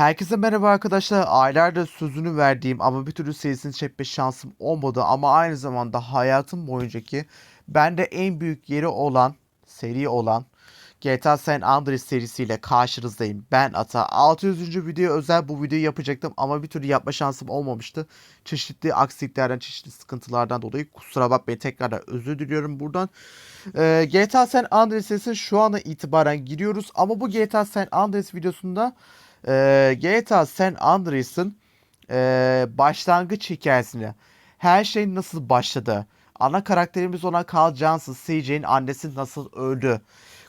Herkese merhaba arkadaşlar. Aylardır sözünü verdiğim ama bir türlü serisini çekme şansım olmadı ama aynı zamanda hayatım boyuncaki bende en büyük yeri olan, seri olan GTA San Andreas serisiyle karşınızdayım. Ben Ata. 600. video özel bu videoyu yapacaktım ama bir türlü yapma şansım olmamıştı. Çeşitli aksiliklerden, çeşitli sıkıntılardan dolayı kusura bakmayın tekrardan özür diliyorum buradan. Ee, GTA San Andreas serisine şu ana itibaren giriyoruz ama bu GTA San Andreas videosunda e, GTA San Andreas'ın e, başlangıç hikayesini, her şey nasıl başladı, ana karakterimiz olan Carl Johnson, CJ'nin annesi nasıl öldü,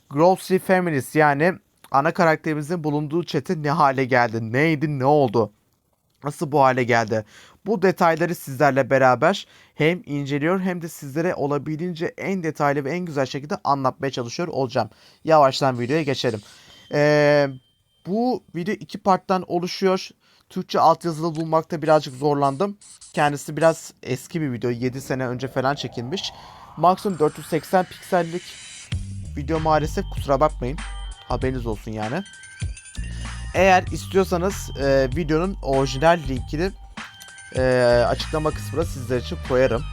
Grove Street Families yani ana karakterimizin bulunduğu çete ne hale geldi, neydi, ne oldu, nasıl bu hale geldi. Bu detayları sizlerle beraber hem inceliyor hem de sizlere olabildiğince en detaylı ve en güzel şekilde anlatmaya çalışıyor olacağım. Yavaştan videoya geçelim. Ee, bu video iki parttan oluşuyor. Türkçe altyazılı bulmakta birazcık zorlandım. Kendisi biraz eski bir video. 7 sene önce falan çekilmiş. Maksimum 480 piksellik video maalesef kusura bakmayın. Haberiniz olsun yani. Eğer istiyorsanız e, videonun orijinal linkini e, açıklama kısmına sizler için koyarım.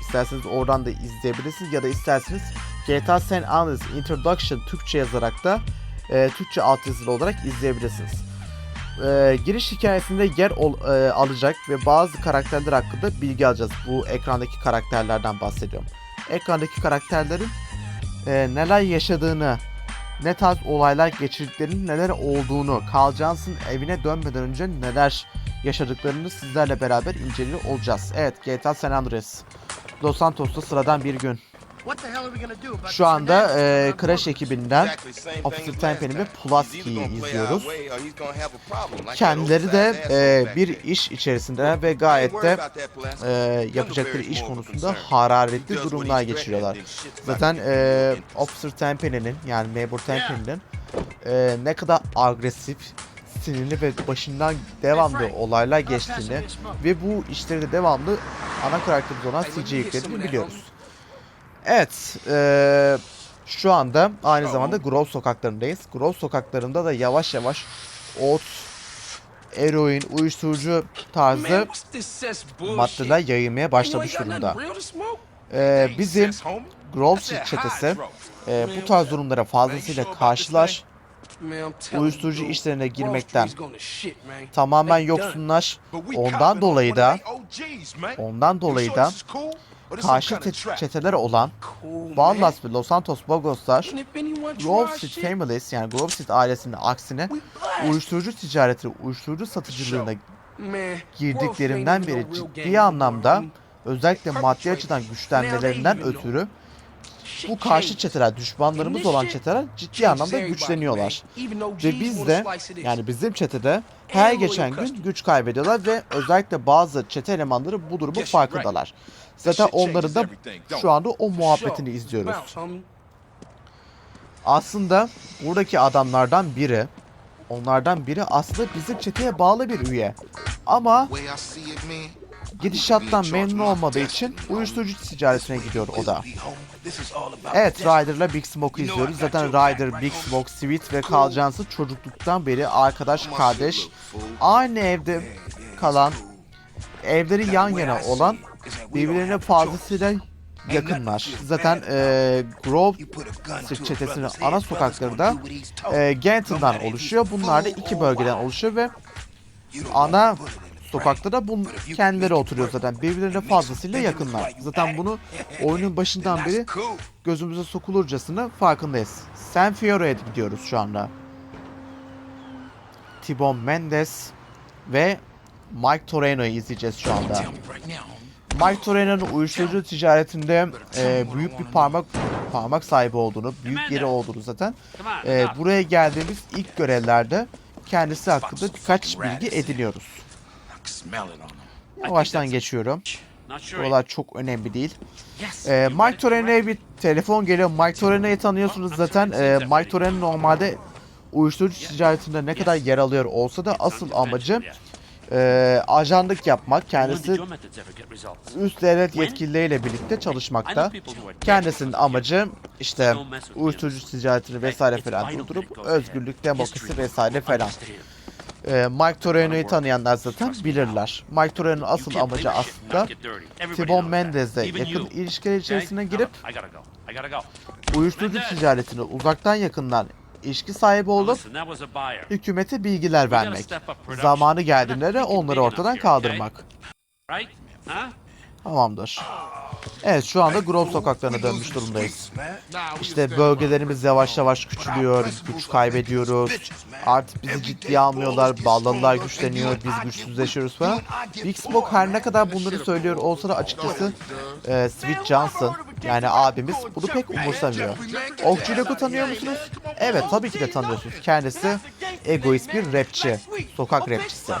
İsterseniz oradan da izleyebilirsiniz ya da isterseniz GTA San Andreas Introduction Türkçe yazarak da e, Türkçe altyazılı olarak izleyebilirsiniz. E, giriş hikayesinde yer ol- e, alacak ve bazı karakterler hakkında bilgi alacağız. Bu ekrandaki karakterlerden bahsediyorum. Ekrandaki karakterlerin e, neler yaşadığını, ne tarz olaylar geçirdiklerinin neler olduğunu, Carl Johnson evine dönmeden önce neler yaşadıklarını sizlerle beraber inceliyor olacağız. Evet GTA San Andreas. Los Santos'ta sıradan bir gün. Şu anda e, Crash ekibinden Officer Tempe'nin ve Pulaski'yi izliyoruz. Kendileri de e, bir iş içerisinde ve gayet de e, yapacakları iş konusunda hararetli durumlar geçiriyorlar. Zaten e, Officer Tempe'nin yani Neighbor Tempe'nin e, ne kadar agresif, sinirli ve başından devamlı olaylar geçtiğini ve bu işleri de devamlı ana karakterimiz olan CJ yüklediğini biliyoruz. Evet, eee, şu anda aynı zamanda Grove sokaklarındayız. Grove sokaklarında da yavaş yavaş ot, eroin, uyuşturucu tarzı maddeler yayılmaya başlamış durumda. Eee, bizim Grove çetesi eee, bu tarz durumlara fazlasıyla karşılar. uyuşturucu işlerine girmekten Tamamen yoksunlar. Ondan dolayı da ondan dolayı da karşı te- çeteler olan Ballas ve Los Santos Bogoslar Grove Street Families yani Grove Street ailesinin aksine uyuşturucu ticareti, uyuşturucu satıcılığına girdiklerinden beri ciddi anlamda özellikle maddi açıdan güçlenmelerinden ötürü bu karşı çeteler, düşmanlarımız olan çeteler ciddi anlamda güçleniyorlar. Ve biz de yani bizim çetede her geçen gün güç kaybediyorlar ve özellikle bazı çete elemanları bu durumun farkındalar. Zaten onların da şu anda o muhabbetini izliyoruz. Aslında buradaki adamlardan biri, onlardan biri aslında bizim çeteye bağlı bir üye. Ama gidişattan memnun olmadığı için uyuşturucu ticaretine gidiyor o da. Evet Ryder'la Big Smoke'u izliyoruz. Zaten Ryder, Big Smoke, Sweet ve Carl Johnson çocukluktan beri arkadaş, kardeş, aynı evde kalan, evleri yan yana olan, birbirlerine fazlasıyla yakınlar. Zaten e, Grove Street çetesinin ana sokakları da e, Ganton'dan oluşuyor. Bunlar da iki bölgeden oluşuyor ve ana sokakta da bu kendileri oturuyor zaten. Birbirlerine fazlasıyla yakınlar. Zaten bunu oyunun başından beri gözümüze sokulurcasına farkındayız. San Fiore'ye gidiyoruz şu anda. Tibon Mendes ve Mike Toreno'yu izleyeceğiz şu anda. Mike Toreno'nun uyuşturucu ticaretinde e, büyük bir parmak parmak sahibi olduğunu, büyük yeri olduğunu zaten e, buraya geldiğimiz ilk görevlerde kendisi hakkında birkaç bilgi ediniyoruz. Yavaştan geçiyorum. Buralar çok önemli değil. Ee, Mike Torreno'ya bir telefon geliyor. Mike Torreno'yu tanıyorsunuz zaten. Ee, Mike Torreno normalde uyuşturucu ticaretinde ne kadar yer alıyor olsa da asıl amacı e, ajanlık yapmak. Kendisi üst devlet yetkilileriyle birlikte çalışmakta. Kendisinin amacı işte uyuşturucu ticaretini vesaire falan durdurup özgürlük, demokrasi vesaire falan. Ee, Mike Torino'yu tanıyanlar zaten bilirler. Mike Torino'nun asıl amacı aslında Timon Mendes'le yakın ilişkiler içerisine girip uyuşturucu ticaretini uzaktan yakından ilişki sahibi olup hükümete bilgiler vermek. Zamanı geldiğinde de onları ortadan kaldırmak. Tamamdır. Evet şu anda Grove sokaklarına dönmüş durumdayız. İşte bölgelerimiz yavaş yavaş küçülüyor, güç kaybediyoruz. Artık bizi ciddiye almıyorlar, bağlalılar güçleniyor, biz güçsüzleşiyoruz falan. Big Smoke her ne kadar bunları söylüyor olsa da açıkçası e, Sweet Johnson yani abimiz bunu pek umursamıyor. Okçu Loco tanıyor musunuz? Evet tabii ki de tanıyorsunuz. Kendisi egoist bir rapçi, sokak rapçisi.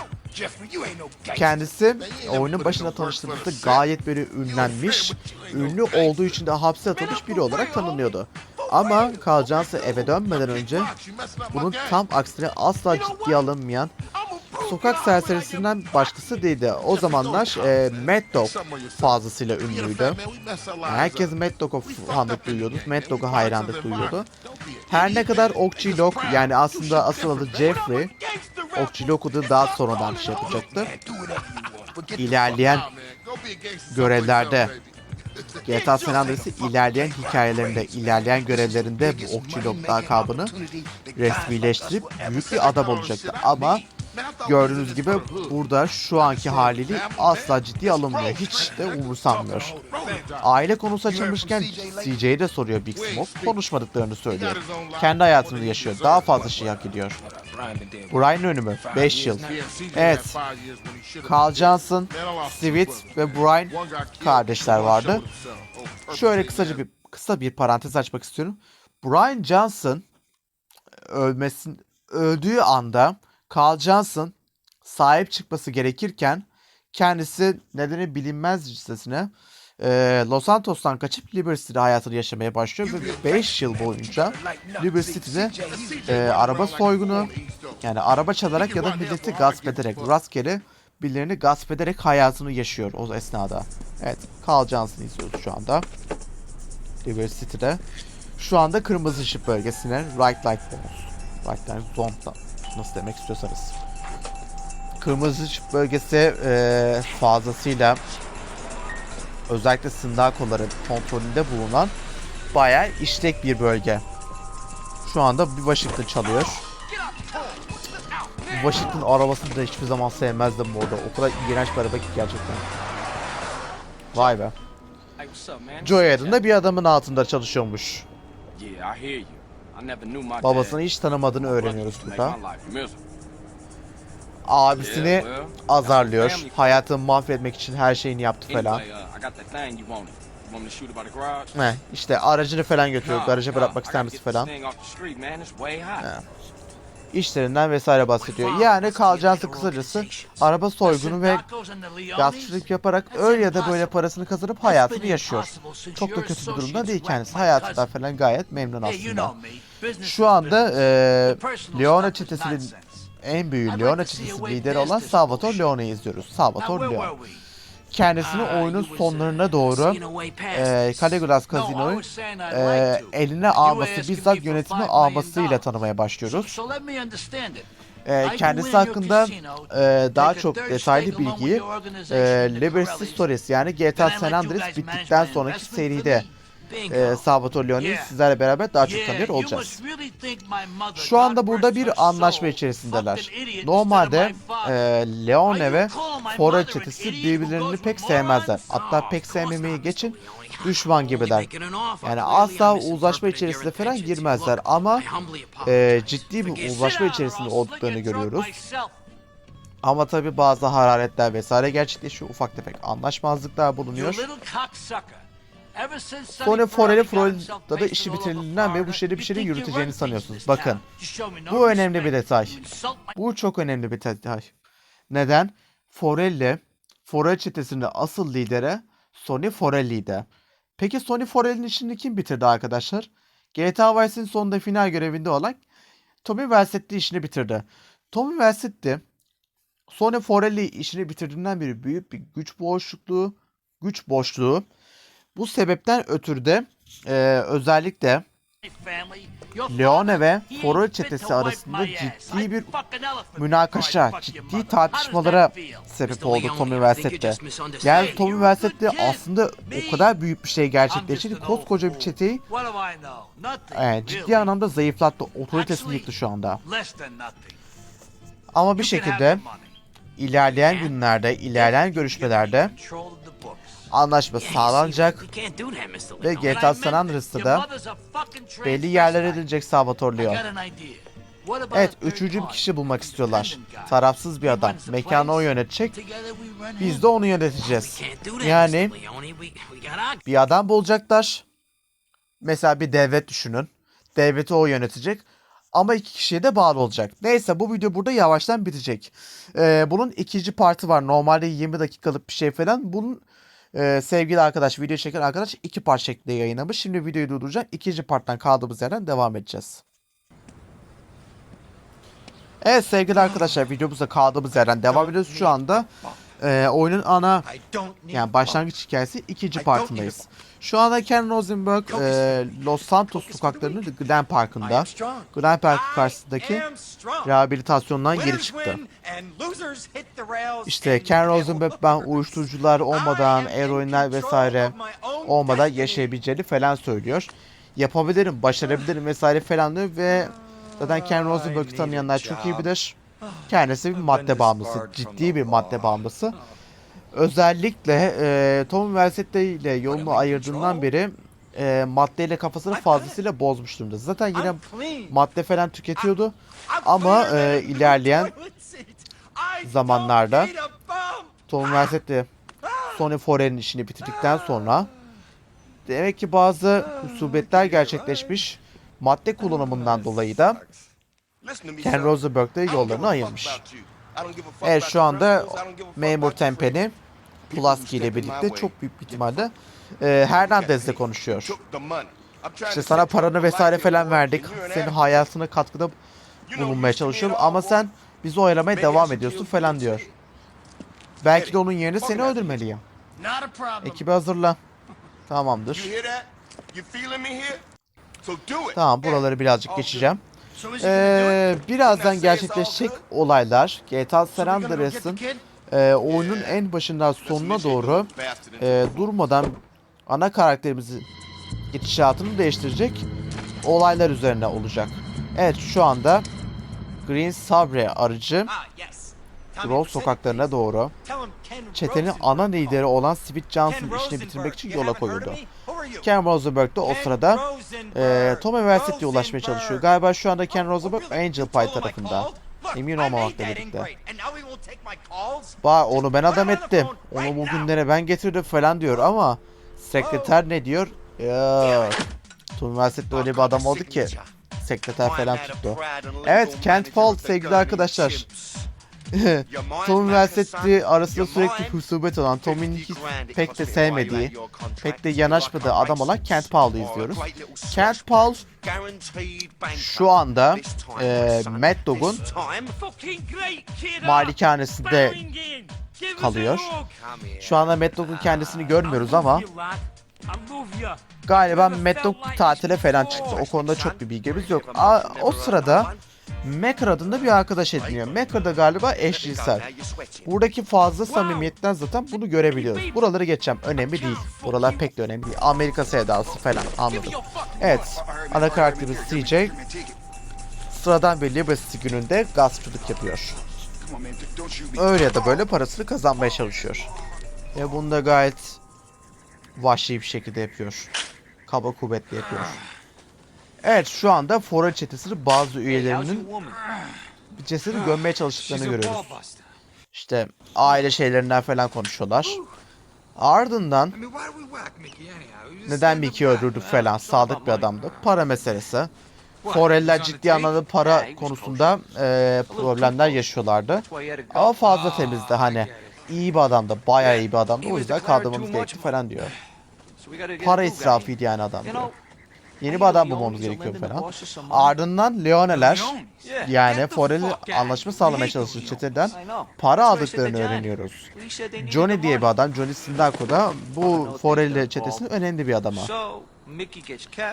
Kendisi oyunun başında tanıştığımızda gayet böyle ünlenmiş, ünlü olduğu için de hapse atılmış biri olarak tanınıyordu. Ama Carl Johnson eve dönmeden önce bunun tam aksine asla ciddiye alınmayan sokak serserisinden başkası değildi. O zamanlar e, Mad Dog fazlasıyla ünlüydü. Herkes Mad Dog'a fanlık duyuyordu. Mad Dog'a hayranlık duyuyordu. Her ne kadar Okçu Lok yani aslında asıl adı Jeffrey Okçu Lok'u da daha sonradan şey yapacaktı. İlerleyen görevlerde GTA San Andreas'ı ilerleyen hikayelerinde, ilerleyen görevlerinde bu Okçu Lok lakabını resmileştirip büyük bir adam olacaktı. Ama gördüğünüz gibi burada şu anki haliyle asla ciddiye alınmıyor. Hiç de umursanmıyor. Aile konusu açılmışken CJ'ye de soruyor Big Smoke. Konuşmadıklarını söylüyor. Kendi hayatını yaşıyor. Daha fazla şey hak ediyor. Brian ölümü 5 yıl. Evet. Carl Johnson, Sweet ve Brian kardeşler vardı. Şöyle kısaca bir kısa bir parantez açmak istiyorum. Brian Johnson ölmesin öldüğü anda Carl Johnson sahip çıkması gerekirken kendisi nedeni bilinmezcesine e, Los Santos'tan kaçıp Liberty City'de hayatını yaşamaya başlıyor ve 5 yıl boyunca Liberty City'de e, araba soygunu yani araba çalarak ya da milleti gasp ederek rastgele birilerini gasp ederek hayatını yaşıyor o esnada. Evet Carl Johnson'ı izliyoruz şu anda. Liberty City'de. Şu anda kırmızı ışık bölgesine Right Light Zone. Right Light Zone'da nasıl demek istiyorsanız. Kırmızı ışık bölgesi e, fazlasıyla özellikle Sindako'ların kontrolünde bulunan bayağı işlek bir bölge. Şu anda bir Washington çalıyor. Washington arabasını da hiçbir zaman sevmezdim bu arada. O kadar iğrenç bir araba ki gerçekten. Vay be. Joey adında bir adamın altında çalışıyormuş. Yeah, I hear you. Babasını hiç tanımadığını öğreniyoruz burada. Abisini azarlıyor. Hayatını mahvetmek için her şeyini yaptı falan. Uh? Heh, işte aracını falan götürüyor. Garaja bırakmak ister misin falan. He. İşlerinden vesaire bahsediyor. Yani Johnson kısacası araba soygunu ve gaspçılık yaparak öyle ya da böyle parasını kazanıp hayatını yaşıyor. Çok da kötü bir durumda değil kendisi. Hayatından falan gayet memnun aslında. Şu anda eee Leona çetesinin en büyüğü Leona çetesi lideri olan Salvatore Leone'yi izliyoruz. Salvatore Leone. Kendisini oyunun sonlarına doğru eee Caligula's Casino'yu eee, eline alması, bizzat yönetimi almasıyla tanımaya başlıyoruz. Eee, kendisi hakkında eee, daha çok detaylı bilgiyi eee Liberty Stories yani GTA San Andreas bittikten sonraki seride eee Salvatore Leone'yi sizlerle beraber daha çok tanıyor olacağız. Şu anda burada bir anlaşma içerisindeler. Normalde eee, Leone ve Fora çetesi birbirlerini pek sevmezler. Hatta pek sevmemeyi geçin düşman gibiler. Yani asla uzlaşma içerisinde falan girmezler ama eee, ciddi bir uzlaşma içerisinde olduklarını görüyoruz. Ama tabi bazı hararetler vesaire gerçekleşiyor. Ufak tefek anlaşmazlıklar bulunuyor. Sonra Forel'e Florida'da da işi bitirildiğinden beri bu şehri bir şeyleri yürüteceğini sanıyorsunuz. Bakın, Bu önemli bir detay. Bu çok önemli bir detay. Neden? Forelli, Forel çetesinin asıl lideri Sony Forelli'ydi. Peki Sony Forelli'nin işini kim bitirdi arkadaşlar? GTA Vice'in sonunda final görevinde olan Tommy Vercetti işini bitirdi. Tommy Vercetti Sony Forelli işini bitirdiğinden beri büyük bir güç boşlukluğu, güç boşluğu. Bu sebepten ötürü de eee, özellikle Leone ve Forel çetesi arasında ciddi bir münakaşa, ciddi tartışmalara sebep oldu Tommy Vercette'de. Yani Tommy Vercette aslında o kadar büyük bir şey gerçekleştirdi. Koskoca bir çeteyi e, ciddi anlamda zayıflattı. Otoritesini yıktı şu anda. Ama bir şekilde ilerleyen günlerde, ilerleyen görüşmelerde anlaşma sağlanacak ve GTA San Andreas'ta da belli yerlere edilecek Leon. Evet, üçüncü bir kişi bulmak istiyorlar. Tarafsız bir adam. Mekanı o yönetecek. Biz de onu yöneteceğiz. Yani bir adam bulacaklar. Mesela bir devlet düşünün. Devleti o yönetecek. Ama iki kişiye de bağlı olacak. Neyse bu video burada yavaştan bitecek. Ee, bunun ikinci parti var. Normalde 20 dakikalık bir şey falan. Bunun e, sevgili arkadaş, video çeken arkadaş iki part şeklinde yayınlamış. Şimdi videoyu durduracağım. İkinci parttan kaldığımız yerden devam edeceğiz. Evet sevgili arkadaşlar videomuza kaldığımız yerden devam ediyoruz. Şu anda e, oyunun ana yani başlangıç hikayesi ikinci partındayız. Şu anda Ken Rosenberg e, Los Santos sokaklarının Glen Park'ında Glen Park karşısındaki rehabilitasyondan geri çıktı. İşte Ken Rosenberg ben uyuşturucular olmadan, eroinler vesaire olmadan yaşayabileceğini falan söylüyor. Yapabilirim, başarabilirim vesaire falan diyor ve zaten Ken Rosenberg'i tanıyanlar çok iyi bilir. Kendisi bir madde bağımlısı, ciddi bir madde bağımlısı. Özellikle e, Tom Vercette ile yolunu ayırdığından beri e, maddeyle kafasını fazlasıyla bozmuş durumda. Zaten yine madde falan tüketiyordu. Ama e, ilerleyen zamanlarda Tom Vercette Sony Forel'in işini bitirdikten sonra demek ki bazı husubetler gerçekleşmiş. Madde kullanımından dolayı da Ken Rosenberg de yollarını ayırmış. Evet şu anda Memur Tempen'i Pulaski ile birlikte çok büyük bir ihtimalle e, Hernandez'le konuşuyor. İşte sana paranı vesaire falan verdik. Senin hayatına katkıda bulunmaya çalışıyorum ama sen bizi oyalamaya devam ediyorsun falan diyor. Belki de onun yerine seni öldürmeliyim. Ekibi hazırla. Tamamdır. Tamam buraları birazcık geçeceğim. Ee, birazdan gerçekleşecek olaylar GTA San Andreas'ın e, oyunun en başından sonuna doğru e, durmadan ana karakterimizin gidişatını değiştirecek olaylar üzerine olacak. Evet şu anda Green Sabre aracı Grove sokaklarına doğru çetenin ana lideri olan Sweet Johnson işini bitirmek için yola koyuldu. Ken Rosenberg de o sırada e, Tom Eversett'e ulaşmaya çalışıyor. Galiba şu anda Ken Rosenberg Angel Pie tarafında. Emin olmamakla birlikte. Ba onu ben adam ettim. Onu bugünlere ben getirdim falan diyor ama sekreter ne diyor? Ya Tom Eversett öyle bir adam oldu ki sekreter falan tuttu. Evet Kent Paul sevgili arkadaşlar. Tom Versetti arasında sürekli husubet olan, Tom'in hiç pek de sevmediği, pek de yanaşmadığı adam olan Kent Paul'u izliyoruz. Kent Paul şu anda e, Mad Dog'un malikanesinde kalıyor. Şu anda Mad Dog'un kendisini görmüyoruz ama galiba Mad Dog tatile falan çıktı. O konuda çok bir bilgimiz yok. Aa, o sırada Maker adında bir arkadaş ediniyor. Maker da galiba eşcinsel. Buradaki fazla samimiyetten zaten bunu görebiliyoruz. Buraları geçeceğim. Önemli değil. Buralar pek de önemli değil. Amerika sevdası falan anladım. Evet. Ana karakterimiz CJ sıradan bir Liberty gününde gaspçılık yapıyor. Öyle ya da böyle parasını kazanmaya çalışıyor. Ve bunu da gayet vahşi bir şekilde yapıyor. Kaba kuvvetli yapıyor. Evet şu anda Forel çetesinin bazı üyelerinin bir cesedi gömmeye çalıştıklarını görüyoruz. İşte aile şeylerinden falan konuşuyorlar. Ardından neden Mickey'i öldürdük falan sadık bir adamdı. Para meselesi. Foreller ciddi anlamda para konusunda e, problemler yaşıyorlardı. Ama fazla temizdi hani. İyi bir adamdı, bayağı iyi bir adamdı. O yüzden kaldırmamız gerekti falan diyor. Para israfıydı yani adam diyor. Yeni bir adam bulmamız gerekiyor falan. Ardından Leoneler yani Forel'i anlaşma sağlamaya çalıştığı çeteden para aldıklarını öğreniyoruz. Johnny diye bir adam, Johnny Sindaco da bu Forel'i çetesinin önemli bir adamı.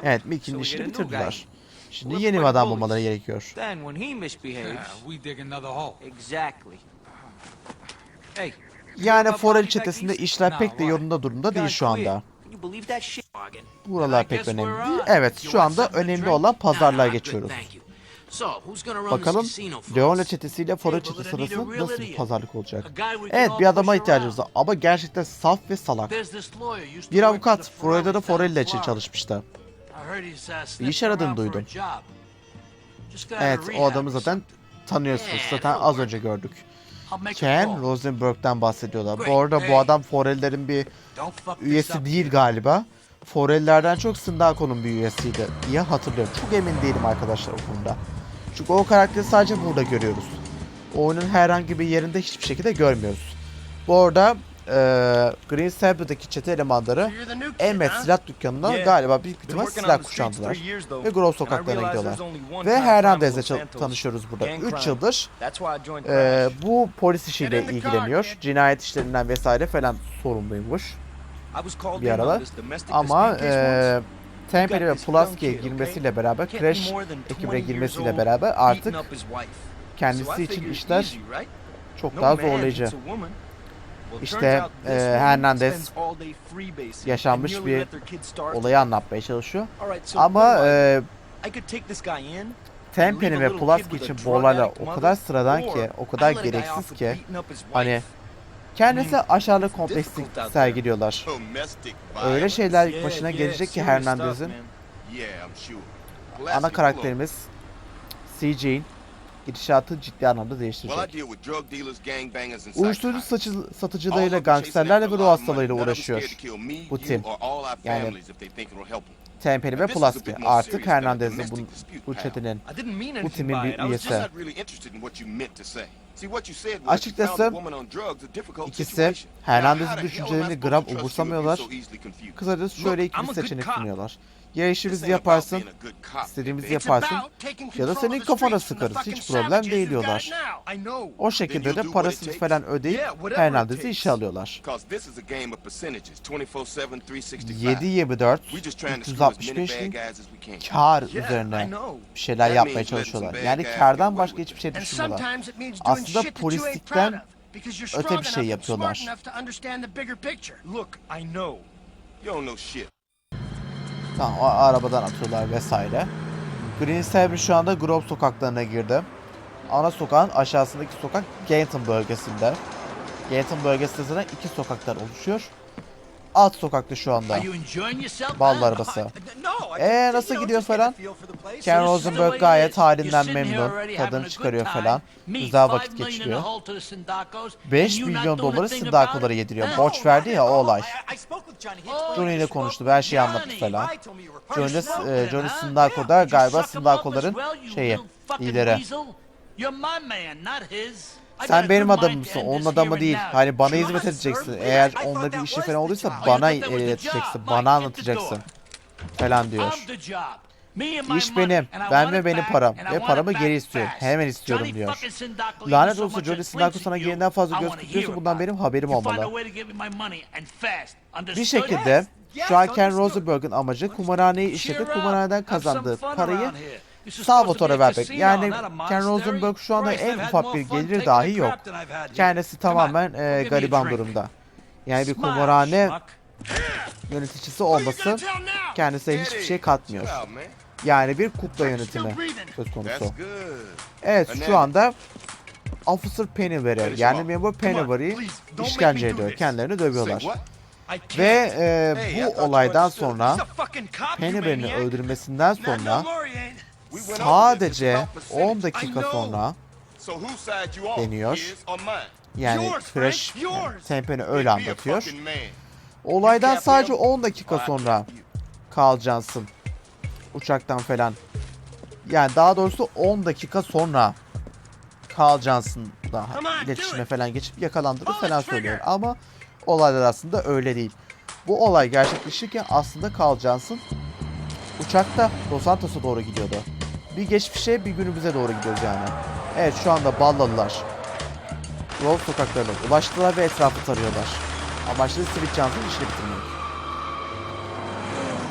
Evet, Mickey'nin işini bitirdiler. Şimdi yeni bir adam bulmaları gerekiyor. Yani Forel çetesinde işler pek de yolunda durumda değil şu anda. Buralar pek önemli değil. Evet şu anda önemli olan pazarlığa geçiyoruz. Bakalım Leonla çetesiyle Forel çetesi arasında nasıl bir pazarlık olacak? Evet bir adama ihtiyacımız var ama gerçekten saf ve salak. Bir avukat Floridda'da Forel için çalışmıştı. Bir iş aradığını duydum. Evet o adamı zaten tanıyorsunuz. Zaten az önce gördük. Ken Rosenberg'den bahsediyorlar. Bu arada bu adam Forel'lerin bir üyesi değil galiba. Forellerden çok Syndaco'nun bir üyesiydi diye hatırlıyorum. Çok emin değilim arkadaşlar o konuda. Çünkü o karakteri sadece burada görüyoruz. Oyunun herhangi bir yerinde hiçbir şekilde görmüyoruz. Bu arada eee Green Sabbath'daki çete elemanları Emmet silah dükkanından galiba büyük ihtimal silah kuşandılar. Ve Grove sokaklarına gidiyorlar. Ve Hernandez'le tanışıyoruz burada. 3 yıldır eee, bu polis işiyle ilgileniyor. Cinayet işlerinden vesaire falan sorumluymuş. Bir aralar. Ama eee Tempeli ve Pulaski'ye girmesiyle beraber, Crash ekibine girmesiyle beraber artık kendisi için işler çok daha zorlayıcı. İşte eee, Hernandez yaşanmış bir olayı anlatmaya çalışıyor. Ama eee Tempeni ve Pulaski için bu olaylar o kadar sıradan ki, o kadar gereksiz ki hani kendisi aşağılık komplekslik sergiliyorlar. Öyle şeyler başına gelecek ki Hernandez'in ana karakterimiz CJ'in gidişatı ciddi anlamda değiştirecek. Uyuşturucu satıcılarıyla, gangsterlerle ve ruh hastalığıyla uğraşıyor bu tim. Yani Tempeni ve Pulaski artık Hernandez'in bu, bu çetenin bu timin bir üyesi. Açıkçası ikisi Hernandez'in düşüncelerini gram umursamıyorlar. Kısacası şöyle iki bir seçenek sunuyorlar. Ya işimizi yaparsın, istediğimizi yaparsın ya da senin kafana sıkarız. Hiç problem değil diyorlar. O şekilde de parasını falan ödeyip Hernandez'i işe alıyorlar. 7-24 365 gün kar üzerine bir şeyler yapmaya çalışıyorlar. Yani kardan başka hiçbir şey düşünmüyorlar. Aslında polislikten öte bir şey yapıyorlar. Tamam o arabadan atıyorlar vesaire. Green Saber şu anda Grove sokaklarına girdi. Ana sokağın aşağısındaki sokak Gaynton bölgesinde. Gaynton bölgesinde zaten iki sokaklar oluşuyor. Alt sokakta şu anda. Bal arabası. Ee nasıl gidiyor falan? Ken Rosenberg gayet halinden memnun. Tadını çıkarıyor falan. Güzel vakit geçiriyor. 5 milyon doları Sindako'lara yediriyor. Borç verdi ya o olay. Johnny ile konuştu. Her şeyi anlattı falan. Johnny, e, Johnny Sindako da galiba Sindako'ların şeyi, lideri. Sen benim adamımsın, onun adamı değil. Hani bana hizmet edeceksin. Eğer onunla bir işi falan olduysa bana ileteceksin, bana anlatacaksın. Falan diyor. İş benim, ben ve benim param. Ve paramı geri istiyorum. Hemen istiyorum diyor. Lanet olsun Johnny Sindako sana yeniden fazla göz kırpıyorsa bundan benim haberim olmalı. Bir şekilde şu an Ken Rosenberg'in amacı kumarhaneyi işletip kumarhaneden kazandığı parayı Salvatore'a vermek. Yani Ken Rosenberg şu anda en ufak bir geliri dahi yok. Kendisi tamamen e, gariban durumda. Yani bir kumarhane yöneticisi olması kendisine hiçbir şey katmıyor. Yani bir kukla yönetimi söz konusu. Evet şu anda Officer Pennyberry yani memur Pennyberry'i işkence ediyor. Kendilerini dövüyorlar. Ve e, bu olaydan sonra Pennyberry'nin öldürmesinden sonra sadece 10 dakika sonra deniyor. Yani Crash yours. Tempeni öyle anlatıyor. Olaydan sadece him. 10 dakika sonra. Carl Johnson uçaktan falan yani daha doğrusu 10 dakika sonra Carl Johnson'la Come on, do iletişime falan geçip yakalandığını falan söylüyor. Ama olaylar aslında öyle değil. Bu olay gerçekleşirken aslında Carl Johnson uçakta Los Santos'a doğru gidiyordu. Bir geçmişe bir günümüze doğru gidiyoruz yani. Evet şu anda Ballalılar Grove sokaklarına ulaştılar ve etrafı tarıyorlar. Amaçları Sweet Johnson'ın işini bitirmek.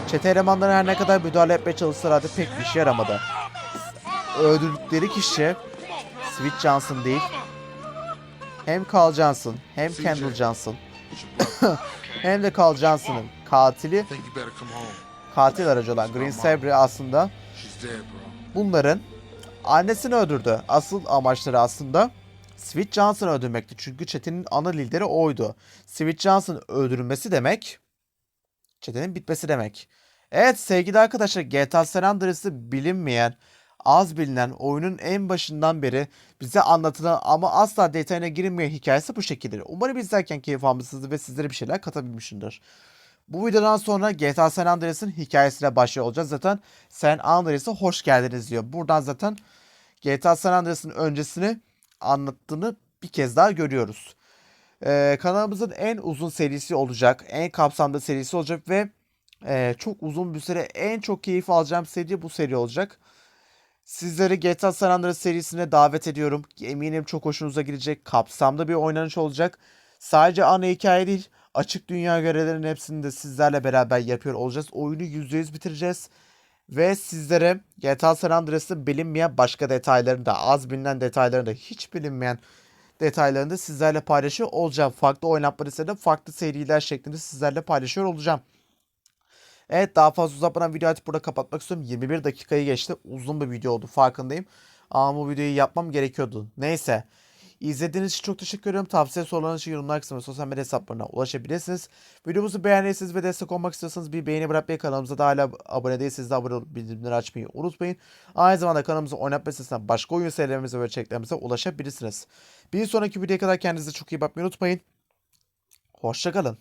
Çete elemanları her ne kadar müdahale etmeye çalışsalar da pek bir işe yaramadı. Öldürdükleri kişi Sweet Johnson değil. Hem Carl Johnson hem Kendall Johnson hem de Carl Johnson'ın katili katil aracı olan Green Sabre aslında. Bunların annesini öldürdü. Asıl amaçları aslında Sweet Johnson'ı öldürmekti. Çünkü çetenin ana lideri oydu. Sweet Johnson öldürülmesi demek çetenin bitmesi demek. Evet sevgili arkadaşlar GTA San Andreas'ı bilinmeyen, az bilinen oyunun en başından beri bize anlatılan ama asla detayına girilmeyen hikayesi bu şekilde. Umarım izlerken keyif almışsınızdır ve sizlere bir şeyler katabilmişimdir. Bu videodan sonra GTA San Andreas'ın hikayesine başlıyor olacağız. Zaten San Andreas'a hoş geldiniz diyor. Buradan zaten GTA San Andreas'ın öncesini anlattığını bir kez daha görüyoruz. Ee, kanalımızın en uzun serisi olacak. En kapsamlı serisi olacak ve e, çok uzun bir süre en çok keyif alacağım seri bu seri olacak. Sizleri GTA San Andreas serisine davet ediyorum. Eminim çok hoşunuza gidecek. Kapsamlı bir oynanış olacak. Sadece ana hikaye değil, açık dünya görevlerinin hepsini de sizlerle beraber yapıyor olacağız. Oyunu %100 bitireceğiz. Ve sizlere GTA San Andreas'ın bilinmeyen başka detaylarını da, az bilinen detaylarını da, hiç bilinmeyen detaylarını da sizlerle paylaşıyor olacağım. Farklı oynatma listelerinde farklı seriler şeklinde sizlerle paylaşıyor olacağım. Evet daha fazla uzatmadan videoyu artık burada kapatmak istiyorum. 21 dakikayı geçti. Uzun bir video oldu farkındayım. Ama bu videoyu yapmam gerekiyordu. Neyse. İzlediğiniz için çok teşekkür ederim. Tavsiye sorularınız için yorumlar kısmına sosyal medya hesaplarına ulaşabilirsiniz. Videomuzu beğendiyseniz ve destek olmak istiyorsanız bir beğeni bırakmayı kanalımıza da hala abone değilseniz de abone olup bildirimleri açmayı unutmayın. Aynı zamanda kanalımızın oynatma sitesinden başka oyun serilerimize ve içeriklerimize ulaşabilirsiniz. Bir sonraki videoya kadar kendinize çok iyi bakmayı unutmayın. Hoşçakalın.